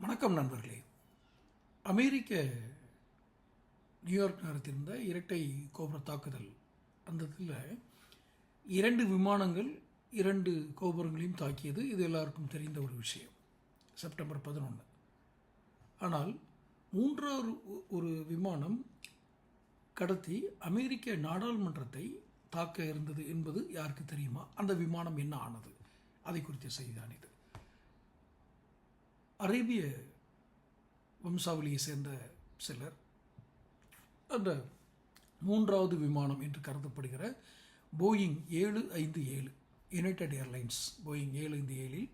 வணக்கம் நண்பர்களே. அமெரிக்க நியூயார்க் நகரத்திருந்த இரட்டை கோபுர தாக்குதல் அந்த இதில் இரண்டு விமானங்கள் இரண்டு கோபுரங்களையும் தாக்கியது. இது எல்லாருக்கும் தெரிந்த ஒரு விஷயம். செப்டம்பர் பதினொன்று ஆனால் மூன்றாவது ஒரு விமானம் கடத்தி அமெரிக்க நாடாளுமன்றத்தை தாக்க இருந்தது என்பது யாருக்கு தெரியுமா? அந்த விமானம் என்ன ஆனது? அதை குறித்த செய்திதான் இது. அரேபிய வம்சாவளியை சேர்ந்த சிலர் அந்த மூன்றாவது விமானம் என்று கருதப்படுகிற போயிங் ஏழு ஐந்து ஏழு யுனைடெட் ஏர்லைன்ஸ் போயிங் ஏழு ஐந்து ஏழில்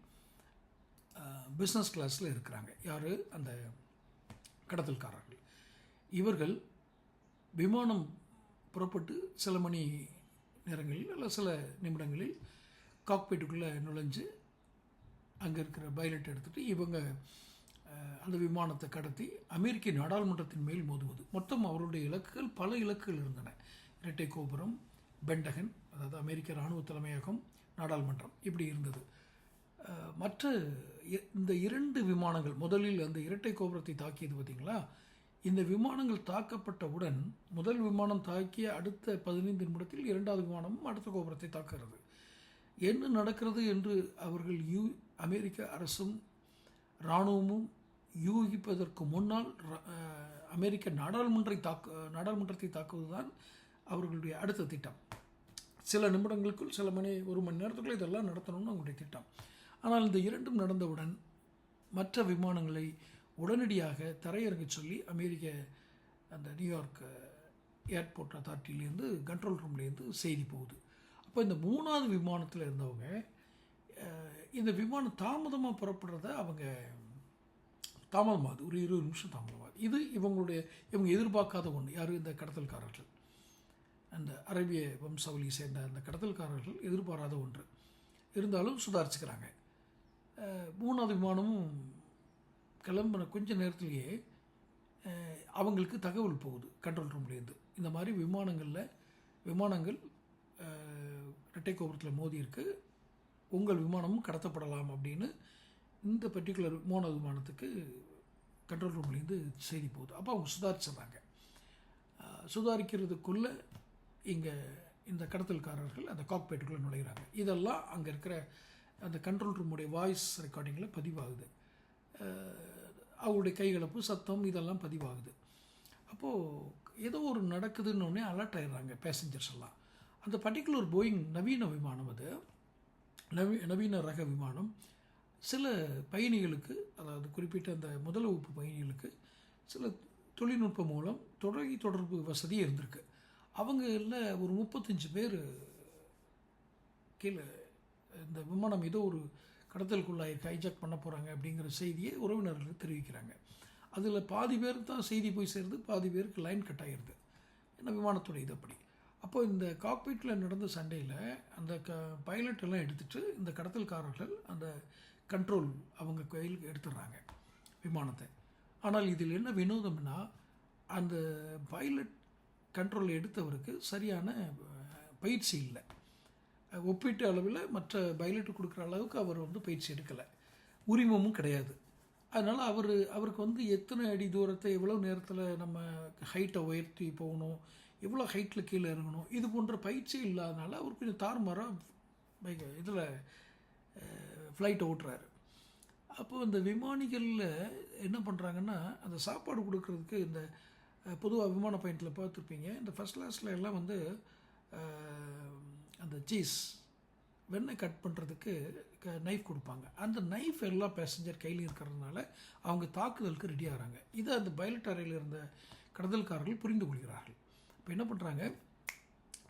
பிஸ்னஸ் கிளாஸில் இருக்கிறாங்க. யார்? அந்த கடத்தல்காரர்கள். இவர்கள் விமானம் புறப்பட்டு சில மணி நேரங்களில் அல்ல சில நிமிடங்களில் காக்பீட்டுக்குள்ளே நுழைஞ்சு அங்கே இருக்கிற பைலட் எடுத்துகிட்டு இவங்க அந்த விமானத்தை கடத்தி அமெரிக்க நாடாளுமன்றத்தின் மேல் மோதுவது. மொத்தம் அவருடைய இலக்குகள் பல இலக்குகள் இருந்தன. இரட்டை கோபுரம் பெண்டகன் அதாவது அமெரிக்க இராணுவ தலைமையகம் நாடாளுமன்றம் இப்படி இருந்தது. மற்ற இ- இந்த இரண்டு விமானங்கள் முதலில் அந்த இரட்டை கோபுரத்தை தாக்கியது பார்த்தீங்களா? இந்த விமானங்கள் தாக்கப்பட்டவுடன் முதல் விமானம் தாக்கிய அடுத்த பதினைந்து நிமிடத்தில் இரண்டாவது விமானமும் அடுத்த கோபுரத்தை தாக்குகிறது. என்ன நடக்கிறது என்று அவர்கள் யூ அமெரிக்க அரசும் இராணுவமும் யூகிப்பதற்கு முன்னால் அமெரிக்க நாடாளுமன்றை தாக்கு நாடாளுமன்றத்தை தாக்குவதுதான் அவர்களுடைய அடுத்த திட்டம். சில நிமிடங்களுக்குள் சில மணி ஒரு மணி நேரத்துக்குள்ளே இதெல்லாம் நடத்தணும்னு அவங்களுடைய திட்டம். ஆனால் இந்த இரண்டும் நடந்தவுடன் மற்ற விமானங்களை உடனடியாக தரையிறங்கச் சொல்லி அமெரிக்க அந்த நியூயார்க் ஏர்போர்ட் அத்தாரிட்டியிலேருந்து கண்ட்ரோல் ரூம்லேருந்து செய்தி போகுது. அப்போ இந்த மூணாவது விமானத்தில் இருந்தவங்க இந்த விமானம் தாமதமாக புறப்படுறத அவங்க தாமதமாகுது ஒரு இருபது நிமிஷம் தாமதமாகுது இது இவங்களுடைய இவங்க எதிர்பார்க்காத ஒன்று யார்? இந்த கடத்தல்காரர்கள். அந்த அரேபிய வம்சாவளியை சேர்ந்த அந்த கடத்தல்காரர்கள் எதிர்பாராத ஒன்று. இருந்தாலும் சுதாரிச்சுக்கிறாங்க. மூணாவது விமானமும் கிளம்புன கொஞ்ச நேரத்திலேயே அவங்களுக்கு தகவல் போகுது. கண்ட்ரோல் ரூம்லேருந்து இந்த மாதிரி விமானங்களில் விமானங்கள் இரட்டை கோபுரத்தில் மோதி இருக்கு. உங்கள் விமானமும் கடத்தப்படலாம் அப்படின்னு இந்த பர்டிகுலர் விமான விமானத்துக்கு கண்ட்ரோல் ரூம்லேருந்து செய்தி போகுது. அப்போ அவங்க சுதாரிச்சிடுறாங்க சுதாரிக்கிறதுக்குள்ளே இங்கே இந்த கடத்தல்காரர்கள் அந்த காக்பேட்டுக்குள்ளே நுழைகிறாங்க இதெல்லாம் அங்கே இருக்கிற அந்த கண்ட்ரோல் ரூமுடைய வாய்ஸ் ரெக்கார்டிங்கில் பதிவாகுது. அவருடைய கைகலப்பு சத்தம் இதெல்லாம் பதிவாகுது. அப்போது ஏதோ ஒரு நடக்குதுன்னொடனே அலர்ட் ஆயிடுறாங்க பேசஞ்சர்ஸ் எல்லாம். அந்த பர்டிகுலர் போயிங் நவீன விமானம் அது. நவீ நவீன ரக விமானம். சில பயணிகளுக்கு அதாவது குறிப்பிட்ட அந்த முதல் வகுப்பு பயணிகளுக்கு சில தொழில்நுட்பம் மூலம் தொடர்கி தொடர்பு வசதி இருந்திருக்கு. அவங்களில் ஒரு முப்பத்தஞ்சு பேர் கீழே இந்த விமானம் ஏதோ ஒரு கடத்தலுக்குள்ளாயிருக்கு ஹைஜாக் பண்ண போகிறாங்க அப்படிங்கிற செய்தியை உறவினர்கள் தெரிவிக்கிறாங்க. அதில் பாதி பேர் தான் செய்தி போய் சேருது பாதி பேருக்கு லைன் கட் ஆகிருது ஏன்னா விமானத்துடைய இது அப்படி? அப்போது இந்த காக்பீட்டில் நடந்த சண்டையில் அந்த க பைலட் எல்லாம் எடுத்துகிட்டு இந்த கடத்தல்காரர்கள் அந்த கண்ட்ரோல் அவங்க கையில் எடுத்துடுறாங்க விமானத்தை. ஆனால் இதில் என்ன வினோதம்னா அந்த பைலட் கண்ட்ரோல் எடுத்தவருக்கு சரியான பயிற்சி இல்லை. ஒப்பீட்டு அளவில் மற்ற பைலட்டு கொடுக்குற அளவுக்கு அவர் வந்து பயிற்சி எடுக்கலை. உரிமமும் கிடையாது. அதனால் அவர் அவருக்கு வந்து எத்தனை அடி தூரத்தை எவ்வளோ நேரத்தில் நம்ம ஹைட்டை உயர்த்தி போகணும் எவ்வளோ ஹைட்டில் கீழே இறங்கணும். இது போன்ற பயிற்சி இல்லாதனால அவர் கொஞ்சம் தாறுமாறாக இதில் ஃப்ளைட்டை ஓட்டுறாரு. அப்போ இந்த விமானிகளில் என்ன பண்ணுறாங்கன்னா அந்த சாப்பாடு கொடுக்கறதுக்கு இந்த பொதுவாக விமான பயணத்தில் பார்த்துருப்பீங்க. இந்த ஃபஸ்ட் கிளாஸில் எல்லாம் வந்து அந்த சீஸ் வெண்ணெய் கட் பண்ணுறதுக்கு நைஃப் கொடுப்பாங்க. அந்த நைஃப் எல்லா பேசஞ்சர் கையில் இருக்கிறதுனால அவங்க தாக்குதலுக்கு ரெடி ஆகிறாங்க. இதை அந்த பைலட் அறையில் இருந்த கடத்தல்காரர்கள் புரிந்து கொள்கிறார்கள். இப்போ என்ன பண்ணுறாங்க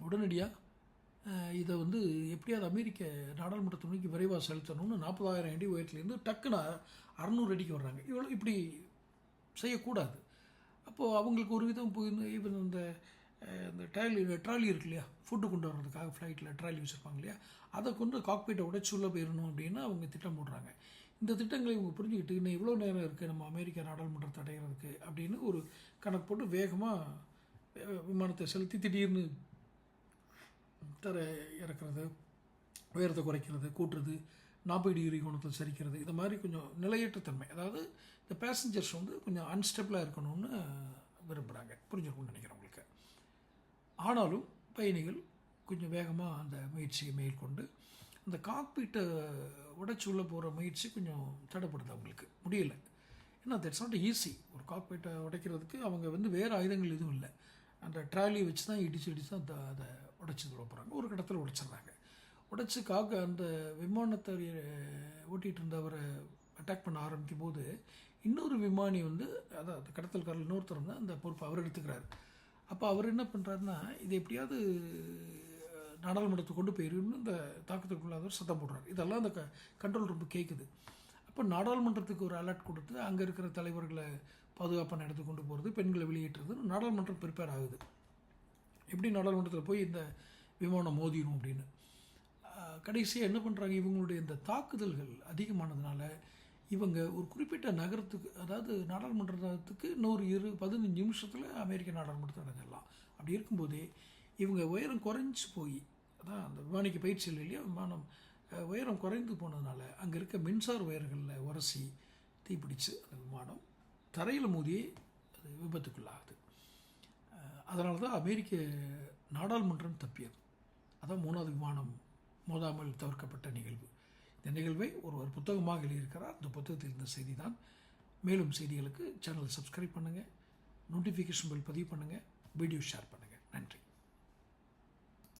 உடனடியாக இதை வந்து எப்படியாவது அமெரிக்க நாடாளுமன்ற துணைக்கு விரைவாக செலுத்தணும்னு நாற்பதாயிரம் அடி உயரத்துலேருந்து டக்குன்னு அறநூறு அடிக்கு வர்றாங்க. இவ்வளோ இப்படி செய்யக்கூடாது. அப்போது அவங்களுக்கு ஒரு விதம் போய் ஈவன் இந்த இந்த ட்ராலி ட்ராலி இருக்கு இல்லையா? ஃபுட்டு கொண்டு வர்றதுக்காக ஃப்ளைட்டில் ட்ராலி வச்சுருப்பாங்க இல்லையா? அதை கொண்டு காக்பீட்டை உடைச்சு உள்ள போயிடணும் அப்படின்னு அவங்க திட்டம் போடுறாங்க. இந்த திட்டங்களை இவங்க புரிஞ்சுக்கிட்டு இன்னும் இவ்வளோ நேரம் இருக்குது நம்ம அமெரிக்க நாடாளுமன்றத்தை அடைகிறதுக்கு அப்படின்னு ஒரு கணக்கு போட்டு வேகமாக விமானத்தை செலுத்தி திடீர்னு தர இறக்குறது உயரத்தை குறைக்கிறது கூட்டுறது நாற்பது டிகிரி கோணத்தில் சரிக்கிறது இது மாதிரி கொஞ்சம் நிலையற்ற தன்மை. அதாவது இந்த பேசஞ்சர்ஸ் வந்து கொஞ்சம் அன்ஸ்டெபிளாக இருக்கணும்னு விரும்புகிறாங்க புரிஞ்சிருக்கும்னு நினைக்கிறேன் உங்களுக்கு. ஆனாலும் பயணிகள் கொஞ்சம் வேகமாக அந்த முயற்சியை மேற்கொண்டு அந்த காக்பீட்டை உடச்சி உள்ளே போகிற முயற்சி கொஞ்சம் தடைப்படுது அவங்களுக்கு. முடியலை. ஏன்னா தட்ஸ் நாட் ஈஸி ஒரு காக்பீட்டை உடைக்கிறதுக்கு அவங்க வந்து வேறு ஆயுதங்கள் எதுவும் இல்லை. அந்த ட்ராலி வச்சு தான் இடித்து இடித்து தான் அந்த அதை உடைச்சி விட போகிறாங்க ஒரு கடத்தில் உடைச்சிடுறாங்க. உடைச்சி காக்க அந்த விமானத்தை ஓட்டிகிட்டு இருந்தவரை அட்டாக் பண்ண ஆரம்பிக்கும் போது இன்னொரு விமானி வந்து அதான் அந்த கடத்தல்காரர் இன்னொருத்தர் வந்து அந்த பொறுப்பை அவர் எடுத்துக்கிறாரு. அப்போ அவர் என்ன பண்ணுறாருன்னா இது எப்படியாவது நாடாளுமன்றத்துக்கு கொண்டு போயிருன்னு இந்த தாக்கத்துக்குள்ளாதவர் சத்தம் போடுறார். இதெல்லாம் அந்த க கண்ட்ரோல் ரூம் கேட்குது அப்போ நாடாளுமன்றத்துக்கு ஒரு அலர்ட் கொடுத்து அங்கே இருக்கிற தலைவர்களை பாதுகாப்பான இடத்துக்கு கொண்டு போகிறது பெண்களை வெளியேற்றுறது நாடாளுமன்றம் ப்ரிப்பேர் ஆகுது. எப்படி நாடாளுமன்றத்தில் போய் இந்த விமானம் மோதிடும் அப்படின்னு? கடைசியாக என்ன பண்ணுறாங்க இவங்களுடைய இந்த தாக்குதல்கள் அதிகமானதுனால இவங்க ஒரு குறிப்பிட்ட நகரத்துக்கு அதாவது நாடாளுமன்றத்துக்கு இன்னொரு இரு பதினஞ்சு நிமிஷத்தில் அமெரிக்க நாடாளுமன்றத்தை அடைஞ்சிடலாம். அப்படி இருக்கும்போதே இவங்க உயரம் குறைஞ்சி போய் அதான் அந்த விமானிக்கு பயிற்சி இல்லை இல்லையா? விமானம் உயரம் குறைந்து போனதுனால அங்கே இருக்க மின்சார உயர்களில் உரசி தீப்பிடிச்சு அந்த விமானம் தரையில் மோதியே அது விபத்துக்குள்ளாகுது. அதனால தான் அமெரிக்க நாடாளுமன்றம் தப்பியது. அதான் மூணாவது விமானம் மோதாமல் தவிர்க்கப்பட்ட நிகழ்வு. இந்த நிகழ்வை ஒருவர் புத்தகமாக எழுதியிருக்கிறார். அந்த புத்தகத்தில் இருந்த செய்தி தான் மேலும் செய்திகளுக்கு சேனலை சப்ஸ்கிரைப் பண்ணுங்கள் நோட்டிஃபிகேஷன் பில் பதிவு பண்ணுங்கள் வீடியோ ஷேர் பண்ணுங்கள் நன்றி.